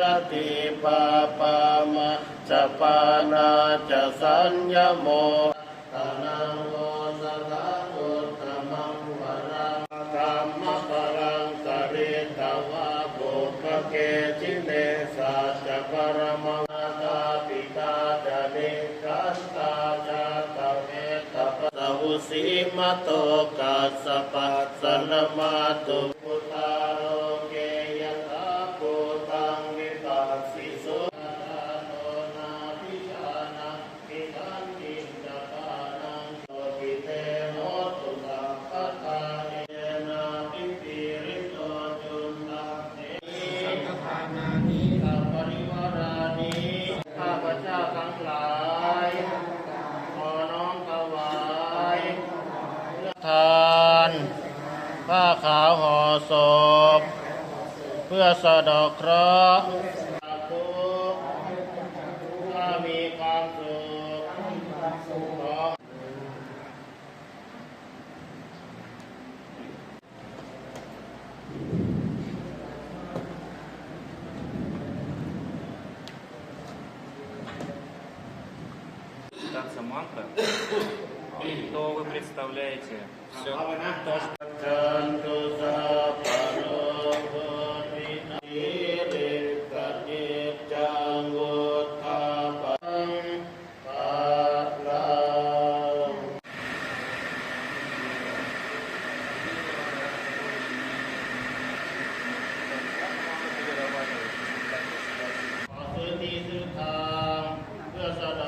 ระติปาปามะจะปานาจะสัญญโมตานังโมสถาตุตมังวรังธรรมปรังสริตวะปุปเกจิเนสัจปรมังตาปิตาจะเนกัสตาจะตะเมตะปะสวุสีมะโตกัสสะปัสสนมาตุพุทธาโล ผ้าขาวห่อศพเพื่อสะดอกเคราะห์ทุกถ้ามีความสุขของ то вы представляете все то, что... Yes, I know.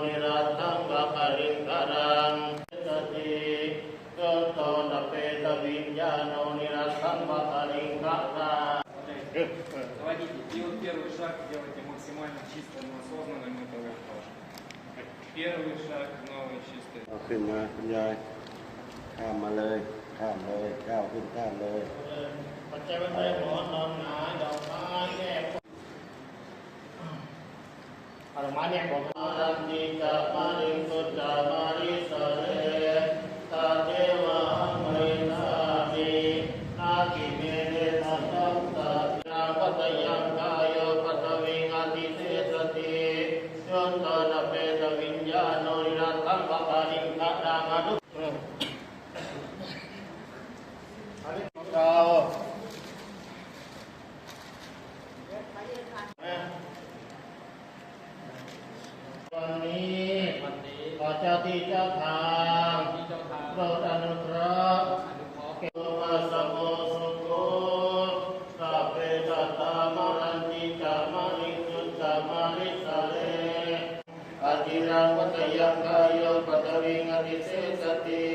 Заводите. И вот первый шаг делайте максимально чистым, осознанным, это вы тоже. Первый шаг новый чистый. เอาขึ้นมาคุณยายข้ามมาเลยข้ามเลยก้าวขึ้นข้ามเลย ปัจจัยปัจจัยหมอนนอนหงายดอกไม้แยกเอาดอกไม้เนี่ยผมอารันติจะมาริสุจะมา า ติเจ้าทางโปรดอนุเคราะห์อธิรังวัตยังกายโยปัตวิงอธิเสสติ